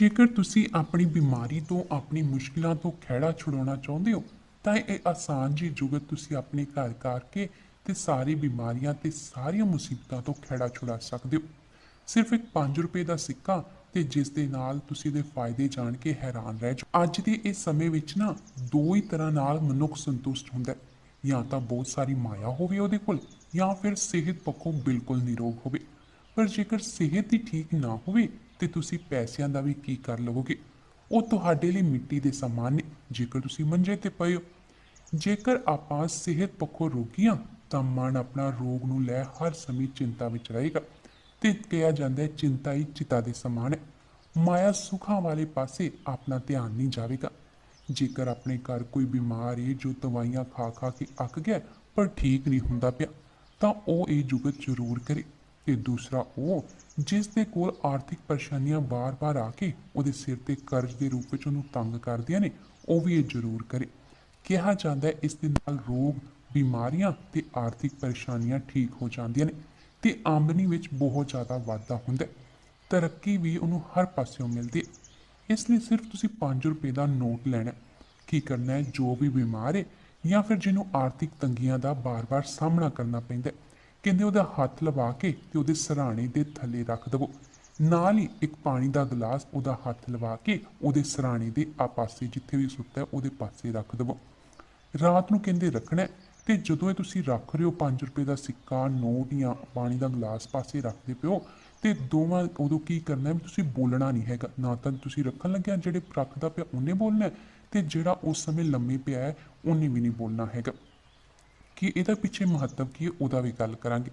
ਜੇਕਰ ਤੁਸੀਂ ਆਪਣੀ ਬਿਮਾਰੀ ਤੋਂ, ਆਪਣੀ ਮੁਸ਼ਕਿਲਾਂ ਤੋਂ ਖਹਿੜਾ ਛੁਡਾਉਣਾ ਚਾਹੁੰਦੇ ਹੋ, ਤਾਂ ਇਹ ਆਸਾਨ ਜੀ ਜੁਗਤ ਤੁਸੀਂ ਆਪਣੇ ਘਰ ਕਰਕੇ ਤੇ ਸਾਰੀ ਬਿਮਾਰੀਆਂ ਤੇ ਸਾਰੀਆਂ ਮੁਸੀਬਤਾਂ ਤੋਂ ਖਹਿੜਾ ਛੁਡਾ ਸਕਦੇ ਹੋ। ਸਿਰਫ ਇੱਕ 5 ਰੁਪਏ ਦਾ ਸਿੱਕਾ ਤੇ ਜਿਸ ਦੇ ਨਾਲ ਤੁਸੀਂ ਦੇ ਫਾਇਦੇ ਜਾਣ ਕੇ ਹੈਰਾਨ ਰਹਿ ਜਾਓ। ਅੱਜ ਦੇ ਇਸ ਸਮੇਂ ਵਿੱਚ ਨਾ ਦੋ ਹੀ ਤਰ੍ਹਾਂ ਨਾਲ ਮਨੁੱਖ ਸੰਤੁਸ਼ਟ ਹੁੰਦਾ ਹੈ। ਜਾਂ ਤਾਂ ਬਹੁਤ ਸਾਰੀ ਮਾਇਆ ਹੋਵੇ ਉਹਦੇ ਕੋਲ, ਜਾਂ ਫਿਰ ਸਿਹਤ ਪੱਖੋਂ ਬਿਲਕੁਲ ਨਿਰੋਗ ਹੋਵੇ। ਪਰ ਜੇਕਰ ਸਿਹਤ ਹੀ ਠੀਕ ਨਾ ਹੋਵੇ ਤੇ ਤੁਸੀਂ ਪੈਸਿਆਂ ਦਾ ਵੀ ਕੀ ਕਰ ਲਵੋਗੇ? ਉਹ ਤੁਹਾਡੇ ਲਈ ਮਿੱਟੀ ਦੇ ਸਮਾਨ ਨੇ। ਜੇਕਰ ਤੁਸੀਂ ਮੰਜੇ ਤੇ ਪਏ ਹੋ। ਜੇਕਰ ਆਪਾਂ ਸਿਹਤ ਪੱਖੋਂ ਰੋਗੀਆਂ, ਤਾਂ ਮਨ ਆਪਣਾ ਰੋਗ ਨੂੰ ਲੈ ਹਰ ਸਮੇਂ ਚਿੰਤਾ ਵਿੱਚ ਰਹੇਗਾ। ਤੇ ਕਿਹਾ ਜਾਂਦਾ ਹੈ, ਚਿੰਤਾ ਹੀ ਚਿਤਾ ਦੇ ਸਮਾਨ ਹੈ। ਮਾਇਆ ਸੁਖਾਂ ਵਾਲੇ ਪਾਸੇ ਆਪਣਾ ਧਿਆਨ ਨਹੀਂ ਜਾਵੇਗਾ। ਜੇਕਰ ਆਪਣੇ ਘਰ ਕੋਈ ਬਿਮਾਰ ਹੈ ਜੋ ਦਵਾਈਆਂ ਖਾ ਖਾ ਕੇ ਅੱਕ ਗਿਆ, ਪਰ ਠੀਕ ਨਹੀਂ ਹੁੰਦਾ ਪਿਆ, ਤਾਂ ਉਹ ਇਹ ਜੁਗਤ ਜ਼ਰੂਰ ਕਰੇ। ਤੇ ਦੂਸਰਾ ਉਹ ਜਿਸ ਦੇ ਕੋਲ ਆਰਥਿਕ ਪਰੇਸ਼ਾਨੀਆਂ ਬਾਰ-ਬਾਰ ਆ ਕੇ ਉਹਦੇ ਸਿਰ ਤੇ ਕਰਜ਼ ਦੇ ਰੂਪ ਵਿੱਚ ਉਹਨੂੰ ਤੰਗ ਕਰਦੀਆਂ ਨੇ ਉਹ ਵੀ ਇਹ ਜ਼ਰੂਰ ਕਰੇ। ਕਿਹਾ ਜਾਂਦਾ ਹੈ ਇਸ ਦੇ ਨਾਲ ਰੋਗ ਬਿਮਾਰੀਆਂ ਤੇ ਆਰਥਿਕ ਪਰੇਸ਼ਾਨੀਆਂ ਠੀਕ ਹੋ ਜਾਂਦੀਆਂ ਨੇ ਤੇ ਆਮਦਨੀ ਵਿੱਚ ਬਹੁਤ ਜ਼ਿਆਦਾ ਵਾਧਾ ਹੁੰਦਾ ਹੈ। ਤਰੱਕੀ ਵੀ ਉਹਨੂੰ ਹਰ ਪਾਸਿਓਂ ਮਿਲਦੀ ਹੈ। ਇਸ ਲਈ ਸਿਰਫ ਤੁਸੀਂ 5 ਰੁਪਏ ਦਾ ਨੋਟ ਲੈਣਾ ਕੀ ਕਰਨਾ ਹੈ? ਜੋ ਵੀ ਬਿਮਾਰ ਹੈ ਜਾਂ ਫਿਰ ਜਿਹਨੂੰ ਆਰਥਿਕ ਤੰਗੀਆਂ ਦਾ ਬਾਰ-ਬਾਰ ਸਾਹਮਣਾ ਕਰਨਾ ਪੈਂਦਾ ਹੈ, ਕਹਿੰਦੇ ਉਹਦਾ ਹੱਥ ਲਵਾ ਕੇ ਤੇ ਉਹਦੇ ਸਰਾਣੇ ਦੇ ਥੱਲੇ ਰੱਖ ਦੇਵੋ। ਨਾਲ ਹੀ ਇੱਕ ਪਾਣੀ ਦਾ ਗਲਾਸ ਉਹਦਾ ਹੱਥ ਲਵਾ ਕੇ ਉਹਦੇ ਸਰਾਣੇ ਦੇ ਆ ਪਾਸੇ ਜਿੱਥੇ ਵੀ ਸੁੱਤਾ ਉਹਦੇ ਪਾਸੇ ਰੱਖ ਦੇਵੋ। ਰਾਤ ਨੂੰ ਕਹਿੰਦੇ ਰੱਖਣਾ ਹੈ ਤੇ ਜਦੋਂ ਇਹ ਤੁਸੀਂ ਰੱਖ ਰਹੇ ਹੋ 5 ਰੁਪਏ ਦਾ ਸਿੱਕਾ ਨੋਟ ਜਾਂ ਪਾਣੀ ਦਾ ਗਲਾਸ ਪਾਸੇ ਰੱਖਦੇ ਪਿਓ ਤੇ ਦੋਵਾਂ ਉਦੋਂ ਕੀ ਕਰਨਾ ਵੀ ਤੁਸੀਂ ਬੋਲਣਾ ਨਹੀਂ ਹੈਗਾ। ਨਾ ਤਾਂ ਤੁਸੀਂ ਰੱਖਣ ਲੱਗਿਆ ਜਿਹੜੇ ਰੱਖਦਾ ਪਿਆ, ਉਹਨੇ ਬੋਲਣਾ ਹੈ, ਤੇ ਜਿਹੜਾ ਉਸ ਸਮੇਂ ਲੰਮੇ ਪਿਆ ਹੈ, ਉਹਨੇ ਵੀ ਨਹੀਂ ਬੋਲਣਾ ਹੈਗਾ। ਕਿ ਇਹਦਾ ਪਿੱਛੇ ਮਹੱਤਵ ਕੀ ਹੈ, ਉਹਦਾ ਵੀ ਗੱਲ ਕਰਾਂਗੇ।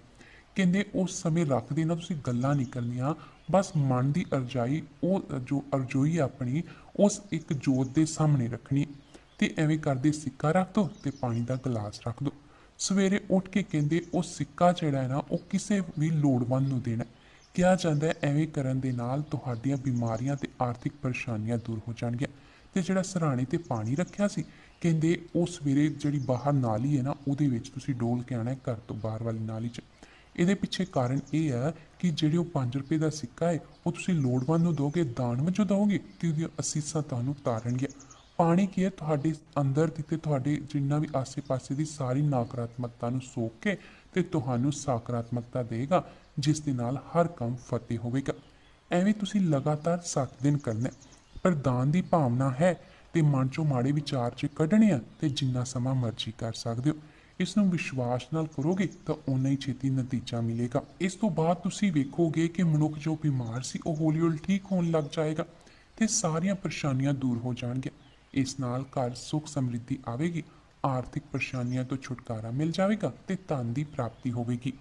ਕਹਿੰਦੇ ਉਸ ਸਮੇਂ ਰੱਖਦੇ ਨਾ, ਤੁਸੀਂ ਗੱਲਾਂ ਨਹੀਂ ਕਰਨੀਆਂ। ਬਸ ਮਨ ਦੀ ਅਰਜਾਈ, ਉਹ ਜੋ ਅਰਜ਼ੋਈ ਆਪਣੀ, ਉਸ ਇੱਕ ਜੋਤ ਦੇ ਸਾਹਮਣੇ ਰੱਖਣੀ ਹੈ। ਤੇ ਐਵੇਂ ਕਰਦੇ ਸਿੱਕਾ ਰੱਖ ਦੋ ਤੇ ਪਾਣੀ ਦਾ ਗਲਾਸ ਰੱਖ ਦੋ। ਸਵੇਰੇ ਉੱਠ ਕੇ ਕਹਿੰਦੇ, ਉਹ ਸਿੱਕਾ ਜਿਹੜਾ ਹੈ ਨਾ, ਉਹ ਕਿਸੇ ਵੀ ਲੋੜਵੰਦ ਨੂੰ ਦੇਣਾ ਕਿਹਾ ਜਾਂਦਾ ਹੈ, ਐਵੇਂ ਕਰਨ ਦੇ ਨਾਲ ਤੁਹਾਡੀਆਂ ਬਿਮਾਰੀਆਂ ਤੇ ਆਰਥਿਕ ਪਰੇਸ਼ਾਨੀਆਂ ਦੂਰ ਹੋ ਜਾਣਗੀਆਂ। ਤੇ ਜਿਹੜਾ ਸਰਾਣੇ ਤੇ ਪਾਣੀ ਰੱਖਿਆ ਸੀ, ਕਹਿੰਦੇ ਉਹ ਸਵੇਰੇ ਜਿਹੜੀ ਬਾਹਰ ਨਾਲੀ ਹੈ ਨਾ, ਉਹਦੇ ਵਿੱਚ ਤੁਸੀਂ ਡੋਲ ਕੇ ਆਣਾ ਹੈ ਘਰ ਤੋਂ ਬਾਹਰ ਵਾਲੀ ਨਾਲੀ 'ਚ। ਇਹਦੇ ਪਿੱਛੇ ਕਾਰਨ ਇਹ ਹੈ ਕਿ ਜਿਹੜੇ ਉਹ 5 ਰੁਪਏ ਦਾ ਸਿੱਕਾ ਹੈ, ਉਹ ਤੁਸੀਂ ਲੋੜਵੰਦ ਨੂੰ ਦੋਗੇ ਦਾਨ ਵਜੋਂ ਦੋਗੇ ਤੇ ਉਹਦੀਆਂ ਅਸੀਸਾਂ ਤੁਹਾਨੂੰ ਤਾਰਨਗੀਆਂ ਪਾਣੀ ਕੀ ਹੈ? ਤੁਹਾਡੇ ਅੰਦਰ ਤੇ ਤੁਹਾਡੇ ਜਿੰਨਾ ਵੀ ਆਸੇ-ਪਾਸੇ ਦੀ ਸਾਰੀ ਨਕਾਰਾਤਮਕਤਾ ਨੂੰ ਸੋਖ ਕੇ ਤੇ ਤੁਹਾਨੂੰ ਸਕਾਰਾਤਮਕਤਾ ਦੇਗਾ, ਜਿਸ ਦੇ ਨਾਲ ਹਰ ਕੰਮ ਫਤਿਹ ਹੋਵੇਗਾ। ਐਵੇਂ ਤੁਸੀਂ ਲਗਾਤਾਰ 7 ਦਿਨ ਕਰਨਾ ਪਰ ਦਾਨ ਦੀ ਭਾਵਨਾ ਹੈ ਤੇ ਮਨ ਚੋਂ ਮਾੜੇ ਵਿਚਾਰ ਚ ਕੱਢਣੇ ਆ, ਤੇ ਜਿੰਨਾ ਸਮਾਂ ਮਰਜ਼ੀ ਕਰ ਸਕਦੇ ਹੋ। ਇਸ ਨੂੰ ਵਿਸ਼ਵਾਸ ਨਾਲ ਕਰੋਗੇ, ਤਾਂ ਓਨਾ ਹੀ ਛੇਤੀ ਨਤੀਜਾ ਮਿਲੇਗਾ। ਇਸ ਤੋਂ ਬਾਅਦ ਤੁਸੀਂ ਵੇਖੋਗੇ ਕਿ ਮਨੁੱਖ ਜੋ ਬਿਮਾਰ ਸੀ, ਉਹ ਹੌਲੀ-ਹੌਲੀ ਠੀਕ ਹੋਣ ਲੱਗ ਜਾਏਗਾ ਤੇ ਸਾਰੀਆਂ ਪਰੇਸ਼ਾਨੀਆਂ ਦੂਰ ਹੋ ਜਾਣਗੀਆਂ। ਇਸ ਨਾਲ ਘਰ ਸੁੱਖ ਸਮਰਿੱਧੀ ਆਵੇਗੀ, ਆਰਥਿਕ ਪਰੇਸ਼ਾਨੀਆਂ ਤੋਂ ਛੁਟਕਾਰਾ ਮਿਲ ਜਾਵੇਗਾ ਤੇ ਧਨ ਦੀ ਪ੍ਰਾਪਤੀ ਹੋਵੇਗੀ।